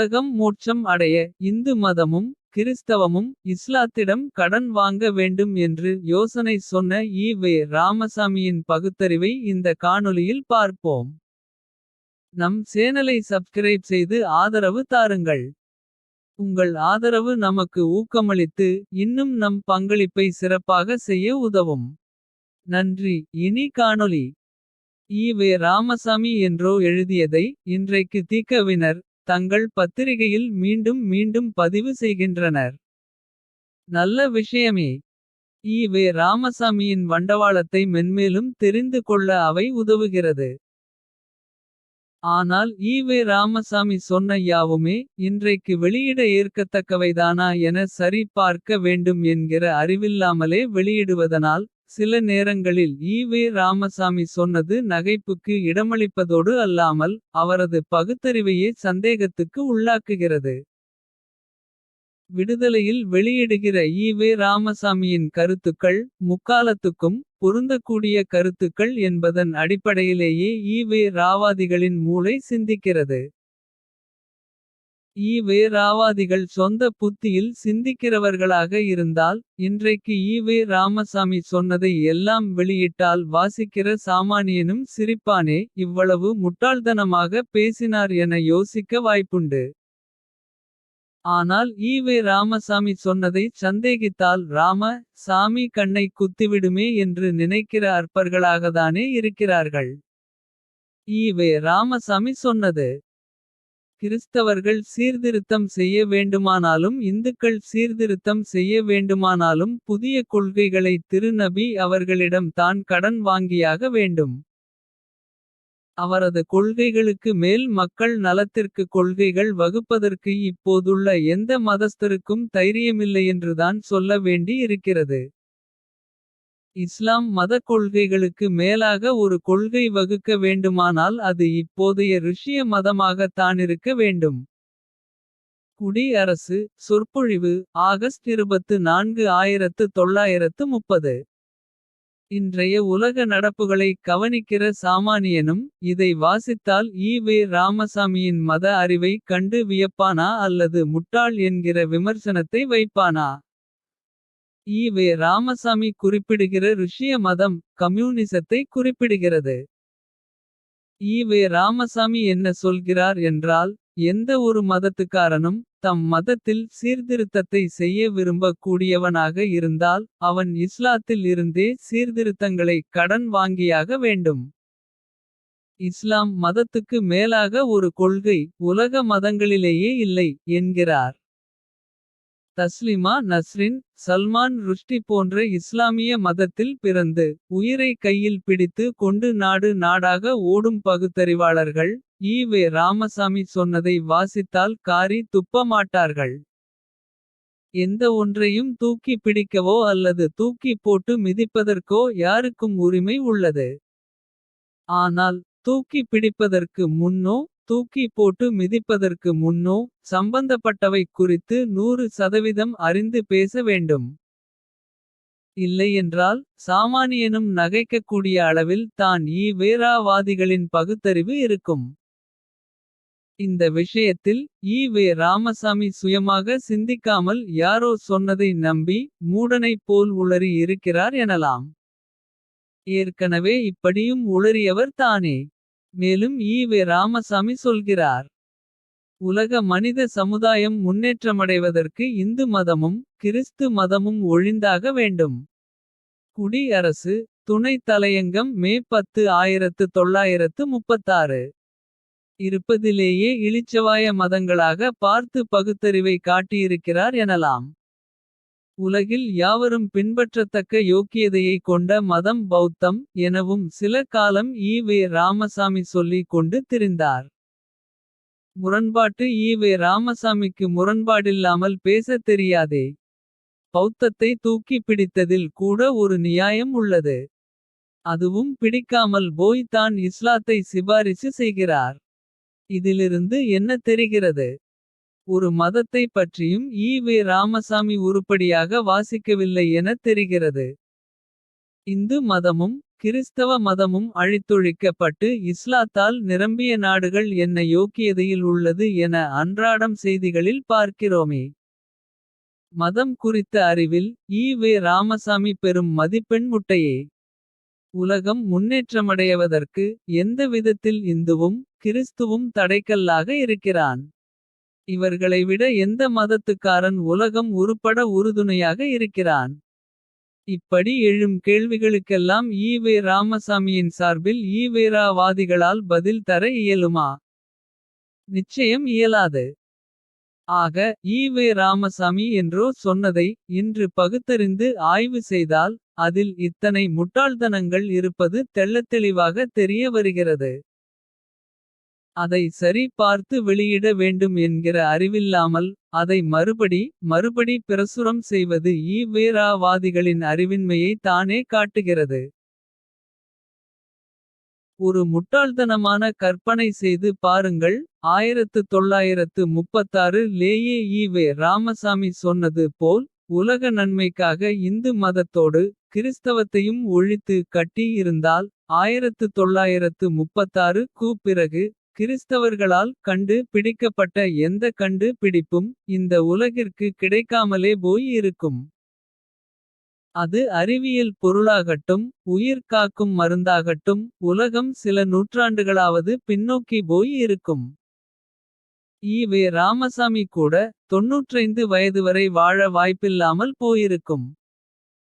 உலகம் மோட்சம் அடைய இந்து மதமும் கிறிஸ்தவமும் இஸ்லாத்திடம் கடன் வாங்க வேண்டும் என்று யோசனை சொன்ன ஈ வே ராமசாமியின் பகுத்தறிவை இந்த காணொளியில் பார்ப்போம். நம் சேனலை சப்ஸ்கிரைப் செய்து ஆதரவு தாருங்கள். உங்கள் ஆதரவு நமக்கு ஊக்கமளித்து இன்னும் நம் பங்களிப்பை சிறப்பாக செய்ய உதவும். நன்றி இனி காணொளி. ஈ வே ராமசாமி என்றோ எழுதியதை இன்றைக்கு தீக்கவினர். தங்கள் பத்திரிகையில் மீண்டும் மீண்டும் பதிவு செய்கின்றனர். நல்ல விஷயமே. ஈ வே ராமசாமியின் வண்டவாளத்தை மென்மேலும் தெரிந்து கொள்ள அவை உதவுகிறது. ஆனால் ஈ வே ராமசாமி சொன்ன யாவுமே இன்றைக்கு வெளியிட ஏற்கத்தக்கவைதானா என சரி பார்க்க வேண்டும் என்கிற அறிவில்லாமலே வெளியிடுவதனால். சில நேரங்களில் ஈ வே ராமசாமி சொன்னது நகைப்புக்கு இடமளிப்பதோடு அல்லாமல். அவரது பகுத்தறிவையே சந்தேகத்துக்கு உள்ளாக்குகிறது. விடுதலையில் வெளியிடுகிற ஈ வே ராமசாமியின் கருத்துக்கள். முக்காலத்துக்கும் பொருந்தக்கூடிய கருத்துக்கள் என்பதன் அடிப்படையிலேயே ஈ வே ராவாதிகளின் மூளை சிந்திக்கிறது. ஈ வே ராவாதிகள் சொந்த புத்தியில் சிந்திக்கிறவர்களாக இருந்தால். இன்றைக்கு ஈ வே ராமசாமி சொன்னதை எல்லாம் வெளியிட்டால். வாசிக்கிற சாமானியனும் சிரிப்பானே இவ்வளவு முட்டாள்தனமாக பேசினார் என யோசிக்க வாய்ப்புண்டு. ஆனால் ஈ வே ராமசாமி சொன்னதை சந்தேகித்தால் ராம. சாமி கண்ணை குத்திவிடுமே என்று நினைக்கிற அற்பர்களாகதானே இருக்கிறார்கள். ஈ வே ராமசாமி சொன்னது. கிறிஸ்தவர்கள் சீர்திருத்தம் செய்ய வேண்டுமானாலும். இந்துக்கள் சீர்திருத்தம் செய்ய வேண்டுமானாலும். புதிய கொள்கைகளை திரு நபி அவர்களிடம் தான் கடன் வாங்கியாக வேண்டும். அவரது கொள்கைகளுக்கு மேல் மக்கள் நலத்திற்கு கொள்கைகள் வகுப்பதற்கு. இப்போதுள்ள எந்த மதஸ்தருக்கும் தைரியமில்லையென்றுதான் சொல்ல வேண்டி இருக்கிறது. இஸ்லாம் மதக் கொள்கைகளுக்கு மேலாக ஒரு கொள்கை வகுக்க வேண்டுமானால். அது இப்போதைய ருஷிய மதமாகத் தானிருக்க வேண்டும். குடி அரசு சொற்பொழிவு ஆகஸ்ட் இருபத்து நான்கு ஆயிரத்து தொள்ளாயிரத்து முப்பது இன்றைய உலக நடப்புகளை கவனிக்கிற சாமானியனும். இதை வாசித்தால் ஈ வே ராமசாமியின் மத அறிவை கண்டு வியப்பானா. அல்லது முட்டாள் என்கிற விமர்சனத்தை வைப்பானா. ஈவே ராமசாமி குறிப்பிடுகிற ருஷிய மதம். கம்யூனிசத்தை குறிப்பிடுகிறது. ஈவே ராமசாமி என்ன சொல்கிறார் என்றால். எந்த ஒரு மதத்துக்காரனும் தம் மதத்தில் சீர்திருத்தத்தை செய்ய விரும்ப கூடியவனாக இருந்தால். அவன் இஸ்லாத்தில் இருந்தே சீர்திருத்தங்களை கடன் வாங்கியாக வேண்டும். இஸ்லாம் மதத்துக்கு மேலாக ஒரு கொள்கை உலக மதங்களிலேயே இல்லை என்கிறார். தஸ்லிமா நஸ்ரின் சல்மான் ருஷ்டி போன்ற இஸ்லாமிய மதத்தில் பிறந்து. உயிரை கையில் பிடித்து கொண்டு நாடு நாடாக ஓடும் பகுத்தறிவாளர்கள். ஈ வே ராமசாமி சொன்னதை வாசித்தால் காரி துப்பமாட்டார்கள் எந்த ஒன்றையும் தூக்கி பிடிக்கவோ அல்லது தூக்கி போட்டு மிதிப்பதற்கோ யாருக்கும் உரிமை உள்ளது. ஆனால் தூக்கி பிடிப்பதற்கு முன்னோ. தூக்கி போட்டு மிதிப்பதற்கு முன்னோ சம்பந்தப்பட்டவை குறித்து. நூறு சதவிதம் அறிந்து பேச வேண்டும். இல்லையென்றால் சாமானியனும் நகைக்கக்கூடிய அளவில் தான் ஈ வேராவாதிகளின் பகுத்தறிவு இருக்கும். இந்த விஷயத்தில் ஈ வே ராமசாமி சுயமாக சிந்திக்காமல். யாரோ சொன்னதை நம்பி மூடனைப் போல் உளறி இருக்கிறார் எனலாம். ஏற்கனவே இப்படியும் உளறியவர் தானே. மேலும் ஈ ராமசாமி சொல்கிறார். உலக மனித சமுதாயம் முன்னேற்றமடைவதற்கு இந்து மதமும். கிறிஸ்து மதமும் ஒழிந்தாக வேண்டும். குடி அரசு துணை தலையங்கம் மே 10 1936. இருப்பதிலேயே இளிச்சவாய மதங்களாக பார்த்து பகுத்தறிவை காட்டியிருக்கிறார் எனலாம். உலகில் யாவரும் பின்பற்றத்தக்க யோக்கியதையை கொண்ட மதம் பௌத்தம். எனவும் சில காலம் ஈ வே ராமசாமி சொல்லிக் கொண்டு திரிந்தார். முரண்பாட்டு ஈ வே ராமசாமிக்கு முரண்பாடில்லாமல் பேசத் தெரியாதே. பௌத்தத்தை தூக்கி பிடித்ததில் கூட ஒரு நியாயம் உள்ளது. அதுவும் பிடிக்காமல் போய் தான் இஸ்லாத்தை சிபாரிசு செய்கிறார். இதிலிருந்து என்ன தெரிகிறது. ஒரு மதத்தை பற்றியும் ஈ வே ராமசாமி உருப்படியாக வாசிக்கவில்லை எனத் தெரிகிறது. இந்து மதமும் கிறிஸ்தவ மதமும் அழித்தொழிக்கப்பட்டு இஸ்லாத்தால் நிரம்பிய நாடுகள் என்ன யோக்கியதையில் உள்ளது என அன்றாடம் செய்திகளில் பார்க்கிறோமே. மதம் குறித்த அறிவில் ஈ. வே. ராமசாமி பெறும் மதிப்பெண் முட்டையே. உலகம் முன்னேற்றமடைவதற்கு எந்த விதத்தில் இந்துவும். கிறிஸ்துவும் தடைக்கல்லாக இருக்கிறான். இவர்களை விட எந்த மதத்துக்காரன் உலகம் உருப்பட உறுதுணையாக இருக்கிறான். இப்படி எழும் கேள்விகளுக்கெல்லாம் ஈ. வே. ராமசாமியின் சார்பில் ஈவேராவாதிகளால் பதில் தர இயலுமா. நிச்சயம் இயலாது. ஆக ஈ. வே. ராமசாமி என்றோ சொன்னதை இன்று பகுத்தறிந்து ஆய்வு செய்தால். அதில் இத்தனை முட்டாள்தனங்கள் இருப்பது தெள்ளத்தெளிவாக தெரிய வருகிறது. அதை சரி பார்த்து வெளியிட வேண்டும் என்கிற அறிவில்லாமல். அதை மறுபடி மறுபடி பிரசுரம் செய்வது ஈ. வே. அறிவின்மையை தானே காட்டுகிறது. ஒரு முட்டாள்தனமான கற்பனை செய்து பாருங்கள். 1936 லேயே ஈவே ராமசாமி சொன்னது போல். உலக நன்மைக்காக இந்து மதத்தோடு கிறிஸ்தவத்தையும் ஒழித்து கட்டி இருந்தால். 1936 க்கு பிறகு கிறிஸ்தவர்களால் கண்டு பிடிக்கப்பட்ட எந்த கண்டு பிடிப்பும். இந்த உலகிற்கு கிடைக்காமலே போய் இருக்கும். அது அறிவியல் பொருளாகட்டும் உயிர் காக்கும் மருந்தாகட்டும். உலகம் சில நூற்றாண்டுகளாவது பின்னோக்கி போய் இருக்கும். ஈ. வே. ராமசாமி கூட வயது வரை வாழ வாய்ப்பில்லாமல் போயிருக்கும்.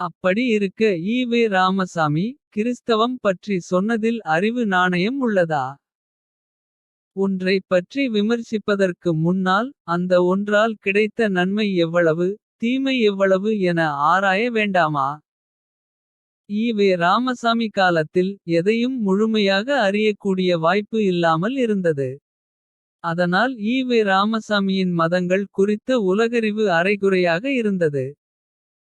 அப்படி இருக்க ஈ. வே. ராமசாமி கிறிஸ்தவம் பற்றி சொன்னதில் அறிவு நாணயம் உள்ளதா. ஒன்றைப் பற்றி விமர்சிப்பதற்கு முன்னால். அந்த ஒன்றால் கிடைத்த நன்மை எவ்வளவு. தீமை எவ்வளவு என ஆராய வேண்டாமா. ஈ. வே. ராமசாமி காலத்தில் எதையும் முழுமையாக அறியக்கூடிய வாய்ப்பு இல்லாமல் இருந்தது. அதனால் ஈ. ராமசாமியின் மதங்கள் குறித்த உலகறிவு அரைகுறையாக இருந்தது.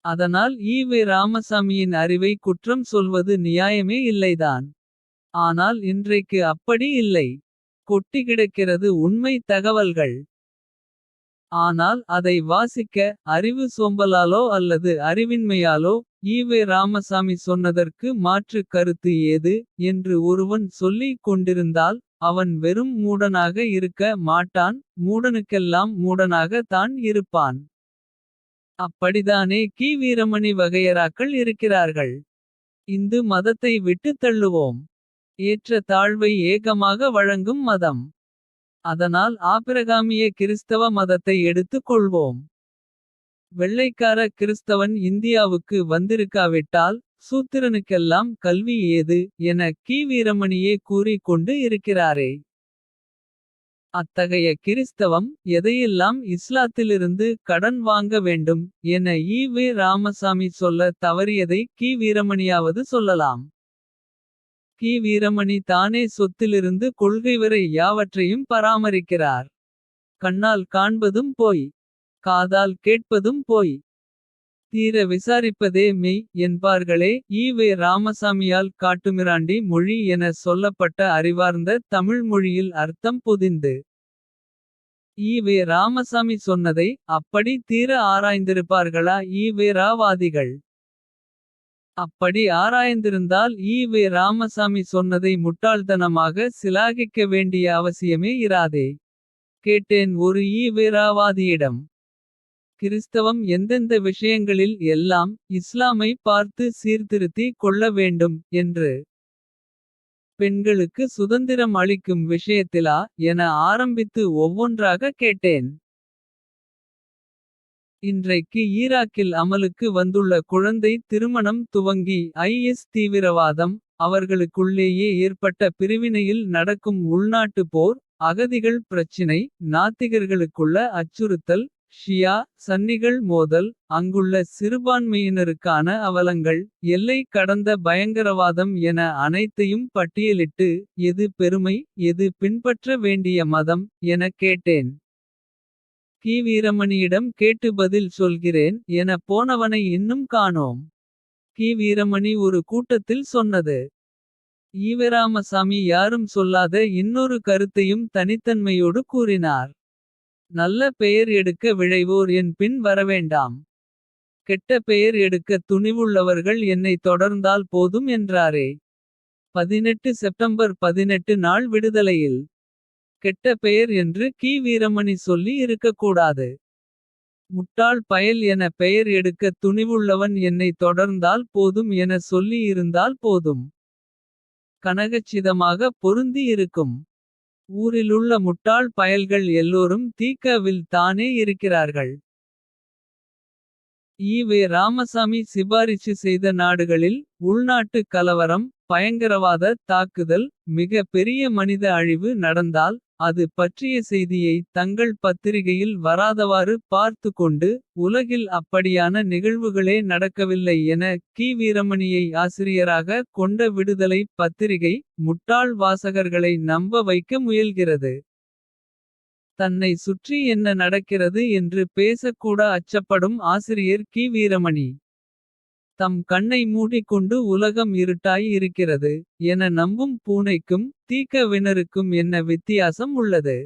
அதனால் ஈ. ராமசாமியின் அறிவை குற்றம் சொல்வது நியாயமே இல்லைதான். ஆனால் இன்றைக்கு அப்படி இல்லை. கொட்டி கிடக்கிறது உண்மை தகவல்கள். ஆனால் அதை வாசிக்க அறிவு சோம்பலாலோ அல்லது அறிவின்மையாலோ. ஈவே வே. ராமசாமி சொன்னதற்கு மாற்று கருத்து ஏது. என்று ஒருவன் சொல்லிக் கொண்டிருந்தால். அவன் வெறும் மூடனாக இருக்க மாட்டான். மூடனுக்கெல்லாம் மூடனாக தான் இருப்பான். அப்படிதானே கி. வீரமணி வகையராக்கள் இருக்கிறார்கள். இந்து மதத்தை விட்டுத் தள்ளுவோம். ஏற்ற தாழ்வை ஏகமாக வழங்கும் மதம். அதனால் ஆபிரகாமிய கிறிஸ்தவ மதத்தை எடுத்துக் கொள்வோம். வெள்ளைக்கார கிறிஸ்தவன் இந்தியாவுக்கு வந்திருக்காவிட்டால். சூத்திரனுக்கெல்லாம் கல்வி ஏது என கி. வீரமணியே கூறிக் கொண்டு இருக்கிறாரே. அத்தகைய கிறிஸ்தவம் எதையெல்லாம் இஸ்லாத்திலிருந்து கடன் வாங்க வேண்டும். என ஈ. வே. ராமசாமி சொல்ல தவறியதை கி. வீரமணியாவது சொல்லலாம். கி. வீரமணி தானே சொத்திலிருந்து கொள்கைவரை யாவற்றையும் பராமரிக்கிறார். கண்ணால் காண்பதும் போய். காதால் கேட்பதும் போய். தீர விசாரிப்பதே மெய் என்பார்களே ஈ. வே. ராமசாமியால் காட்டுமிராண்டி மொழி என சொல்லப்பட்ட அறிவார்ந்த தமிழ் மொழியில் அர்த்தம் புதிந்து ஈவே ராமசாமி சொன்னதை அப்படி தீர ஆராய்ந்திருப்பார்களா ஈ. அப்படி ஆராய்ந்திருந்தால் ஈ. வே. ராமசாமி சொன்னதை முட்டாள்தனமாக சிலாகிக்க வேண்டிய அவசியமே இராதே. கேட்டேன் ஒரு ஈ. வேராவாதியிடம். கிறிஸ்தவம் எந்தெந்த விஷயங்களில் எல்லாம் இஸ்லாமை பார்த்து சீர்திருத்தி கொள்ள வேண்டும் என்று. பெண்களுக்கு சுதந்திரம் அளிக்கும் விஷயத்திலா என ஆரம்பித்து ஒவ்வொன்றாக கேட்டேன். இன்றைக்கு ஈராக்கில் அமலுக்கு வந்துள்ள குழந்தை திருமணம் துவங்கி ஐ.எஸ். தீவிரவாதம். அவர்களுக்குள்ளேயே ஏற்பட்ட பிரிவினையில் நடக்கும் உள்நாட்டு போர். அகதிகள் பிரச்சினை நாத்திகர்களுக்குள்ள அச்சுறுத்தல். ஷியா சன்னிகள் மோதல் அங்குள்ள சிறுபான்மையினருக்கான அவலங்கள். எல்லை கடந்த பயங்கரவாதம் என அனைத்தையும் பட்டியலிட்டு. எது பெருமை எது பின்பற்ற வேண்டிய மதம் எனக் கேட்டேன். கி. வீரமணியிடம் கேட்டு பதில் சொல்கிறேன் என போனவனை இன்னும் காணோம். கி. வீரமணி ஒரு கூட்டத்தில் சொன்னது. ஈவராமசாமி யாரும் சொல்லாத இன்னொரு கருத்தையும் தனித்தன்மையோடு கூறினார். நல்ல பெயர் எடுக்க விழைவோர் என் பின் வரவேண்டாம். கெட்ட பெயர் எடுக்க துணிவுள்ளவர்கள் என்னை தொடர்ந்தால் போதும் என்றாரே. 18 செப்டம்பர் 18 நாள் விடுதலையில். கெட்ட பெயர் என்று கி வீரமணி சொல்லி இருக்கக்கூடாது. முட்டாள் பயல் என பெயர் எடுக்க துணிவுள்ளவன் என்னை தொடர்ந்தால் போதும் என சொல்லி இருந்தால் போதும். கனகச்சிதமாக பொருந்தி இருக்கும். ஊரிலுள்ள முட்டாள் பயல்கள் எல்லோரும் தீக்க.வில் தானே இருக்கிறார்கள். ஈ.வே ராமசாமி சிபாரிசு செய்த நாடுகளில். உள்நாட்டு கலவரம் பயங்கரவாத தாக்குதல். மிக பெரிய மனித அழிவு நடந்தால். அது பற்றிய செய்தியை தங்கள் பத்திரிகையில் வராதவாறு பார்த்து கொண்டு. உலகில் அப்படியான நிகழ்வுகளே நடக்கவில்லை என. கி வீரமணியை ஆசிரியராக கொண்ட விடுதலை பத்திரிகை. முட்டாள் வாசகர்களை நம்ப வைக்க முயல்கிறது. தன்னை சுற்றி என்ன நடக்கிறது என்று பேசக்கூட அச்சப்படும் ஆசிரியர் கி வீரமணி. தம் கண்ணை மூடிக்கொண்டு உலகம் இருட்டாய் இருக்கிறது. என நம்பும் பூனைக்கும் தீக்க வினருக்கும் என்ன வித்தியாசம் உள்ளது.